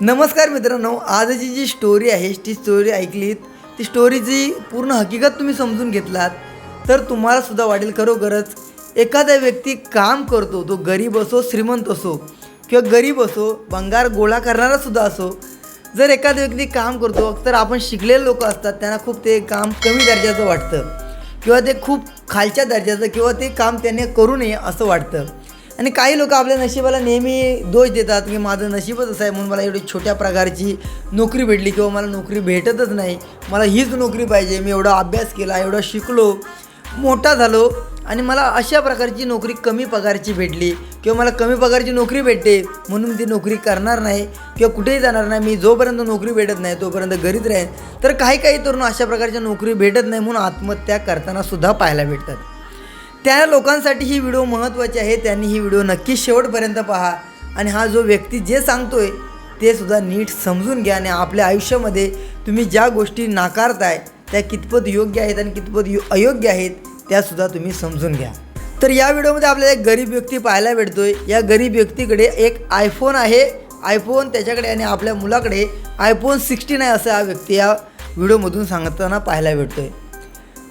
नमस्कार मित्रांनो आजची जी स्टोरी आहे ती स्टोरी ऐकलीत ती स्टोरीची पूर्ण हकीकत तुम्ही समजून घेतलात. तर तुम्हाला सुद्धा वाटेल खरोखरच एखादा व्यक्ती काम करतो तो गरीब असो श्रीमंत असो किंवा गरीब असो भंगार गोळा करणारा सुद्धा असो जर एखादा व्यक्ती काम करतो तर आपण शिकलेले लोक असतात त्यांना खूप ते काम कमी दर्जाचं वाटतं किंवा ते खूप खालच्या दर्जाचं किंवा ते काम त्याने करू नये असं वाटतं. आणि काही लोक आपल्या नशिबाला नेहमी दोष देतात की माझं नशीबच असं आहे म्हणून मला एवढी छोट्या प्रकारची नोकरी भेटली किंवा मला नोकरी भेटतच नाही. मला हीच नोकरी पाहिजे. मी एवढा अभ्यास केला एवढा शिकलो मोठा झालो आणि मला अशा प्रकारची नोकरी कमी पगारची भेटली किंवा मला कमी पगारची नोकरी भेटते म्हणून ती नोकरी करणार नाही किंवा कुठेही जाणार नाही. मी जोपर्यंत नोकरी भेटत नाही तोपर्यंत घरीच राहीन. तर काही काही तरुण अशा प्रकारच्या नोकरी भेटत नाही म्हणून आत्महत्या करताना सुद्धा पाहायला भेटतात. त्या लोकांसाठी ही व्हिडिओ महत्त्वाची आहे. त्यांनी ही व्हिडिओ नक्की शेवटपर्यंत पहा. आणि हा जो व्यक्ती जे सांगतोय ते सुद्धा नीट समजून घ्या आणि आपल्या आयुष्यामध्ये तुम्ही ज्या गोष्टी नाकारताय त्या कितपत योग्य आहेत आणि कितपत यो अयोग्य आहेत त्यासुद्धा तुम्ही समजून घ्या. तर या व्हिडिओमध्ये आपल्याला एक गरीब व्यक्ती पाहायला भेटतोय. या गरीब व्यक्तीकडे एक आयफोन आहे. आयफोन त्याच्याकडे आणि आपल्या मुलाकडे आयफोन सिक्स्टीन आहे असं हा व्यक्ती या व्हिडिओमधून सांगताना पाहायला भेटतोय.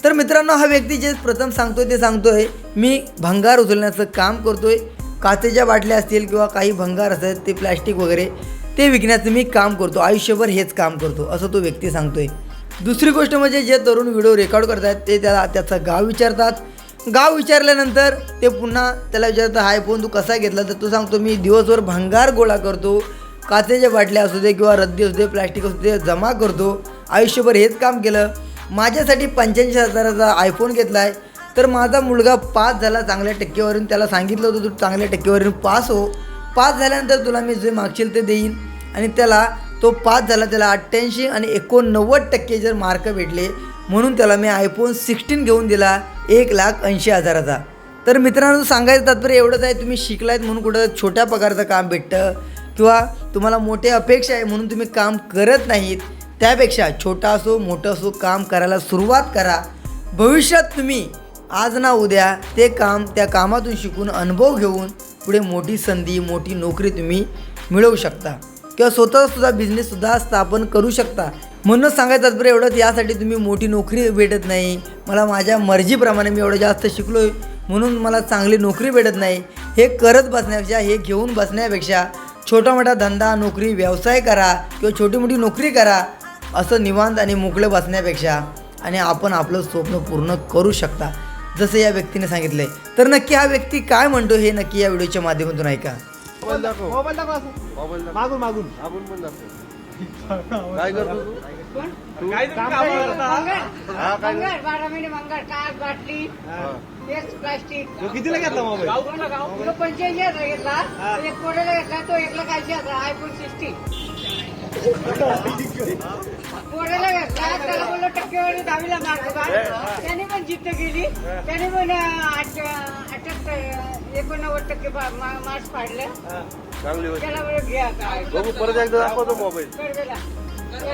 तर मित्रांनो हा व्यक्ती जे प्रथम सांगतोय ते सांगतोय मी भंगार उचलण्याचं काम करतोय. काचेच्या बाटल्या असतील किंवा काही भंगार असतात ते प्लॅस्टिक वगैरे ते विकण्याचं मी काम करतो. आयुष्यभर हेच काम करतो असं तो व्यक्ती सांगतोय. दुसरी गोष्ट म्हणजे जे तरुण व्हिडिओ रेकॉर्ड करतात ते त्याला त्याचं गाव विचारतात. गाव विचारल्यानंतर ते पुन्हा त्याला विचारतात हाय फोन तू कसा घेतला? तर तो सांगतो मी दिवसभर भंगार गोळा करतो. काचेच्या बाटल्या असू दे किंवा रद्दी असू दे प्लॅस्टिक असू दे जमा करतो. आयुष्यभर हेच काम केलं. माझ्यासाठी पंच्याऐंशी हजाराचा आयफोन घेतला आहे तर माझा मुलगा पास झाला चांगल्या टक्केवरून त्याला सांगितलं होतं तू चांगल्या टक्केवरून पास हो. पास झाल्यानंतर तुला मी जे मागशील ते देईन. आणि त्याला तो पास झाला त्याला अठ्ठ्याऐंशी आणि एकोणनव्वद टक्के जर मार्क भेटले म्हणून त्याला मी आयफोन सिक्स्टीन घेऊन दिला एक लाख ऐंशी हजाराचा. तर मित्रांनो सांगायचं तात्पर्य एवढंच आहे तुम्ही शिकलायत म्हणून कुठं छोट्या पगाराचं काम भेटतं किंवा तुम्हाला मोठी अपेक्षा आहे म्हणून तुम्ही काम करत नाहीत. त्यापेक्षा छोटा असो मोठं असो काम करायला सुरुवात करा. भविष्यात तुम्ही आज ना उद्या ते काम त्या कामातून शिकून अनुभव घेऊन पुढे मोठी संधी मोठी नोकरी तुम्ही मिळवू शकता. किंवा स्वतःसुद्धा बिझनेससुद्धा स्थापन करू शकता. म्हणूनच सांगायचं तात्पर्य एवढंच यासाठी तुम्ही मोठी नोकरी भेटत नाही. मला माझ्या मर्जीप्रमाणे मी एवढं जास्त शिकलो आहे म्हणून मला चांगली नोकरी भेटत नाही. हे करत बसण्यापेक्षा हे घेऊन बसण्यापेक्षा छोटा मोठा धंदा नोकरी व्यवसाय करा किंवा छोटी मोठी नोकरी करा. असं निवांत आणि मोकळं बसण्यापेक्षा आणि आपण आपलं स्वप्न पूर्ण करू शकता जसं या व्यक्तीने सांगितलं आहे तर नक्की हा व्यक्ती काय म्हणतो हे नक्की या व्हिडिओच्या माध्यमातून ऐका. मोबाईल दाखव. मोबाईल दाखव असं. मोबाईल दाखव. मागून मागून. आपण पण दाखव. काय करतो तू? काय हा काय मंगळ बारा महिने मंगळ काच बाटली हा. तेच प्लास्टिक. तो कितीला घेतला मोबाईल? तो पंच्याऐंशी हजार घेतला. एक कोड्याला घेतला तो एक लाख ऐंशी हजार आयफोन सिक्स्टी कोड्याला घेतला त्याला बोललो टक्केवारी दहावीला मार्क काढ त्याने पण जिद्द केली त्याने पण अठ्याहत्तर एकोणनव्वद टक्के मार्क्स पाडलं चांगली गोष्ट त्याला बोललो घ्या काय बघू परत एकदा दाखवतो मोबाईल कडवेला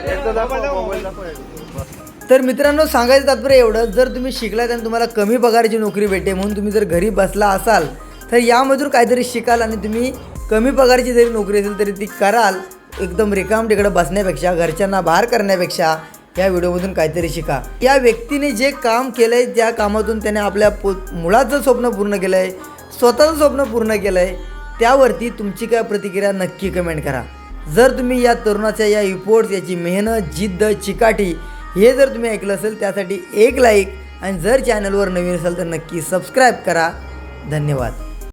एकदा दाखव मोबाईल दाखव एकदा. तर मित्रांनो सांगायचं तात्पर्य एवढं जर तुम्ही शिकलात आणि तुम्हाला कमी पगाराची नोकरी भेटते म्हणून तुम्ही जर घरी बसला असाल तर यामधून काहीतरी शिकाल आणि तुम्ही कमी पगाराची जरी नोकरी असेल तरी ती कराल एकदम रिकाम तिकडं बसण्यापेक्षा घरच्यांना बाहेर करण्यापेक्षा या व्हिडिओमधून काहीतरी शिका. या व्यक्तीने जे काम केलं आहे त्या कामातून त्याने आपल्या पो मुळाचं स्वप्न पूर्ण केलं आहे स्वतःचं स्वप्न पूर्ण केलं आहे त्यावरती तुमची काय प्रतिक्रिया नक्की कमेंट करा. जर तुम्ही या तरुणाच्या या रिपोर्ट्स याची मेहनत जिद्द चिकाटी हे जर तुम्ही ऐकलं असेल त्यासाठी एक लाईक आणि जर चॅनलवर नवीन असाल तर नक्की सबस्क्राईब करा. धन्यवाद.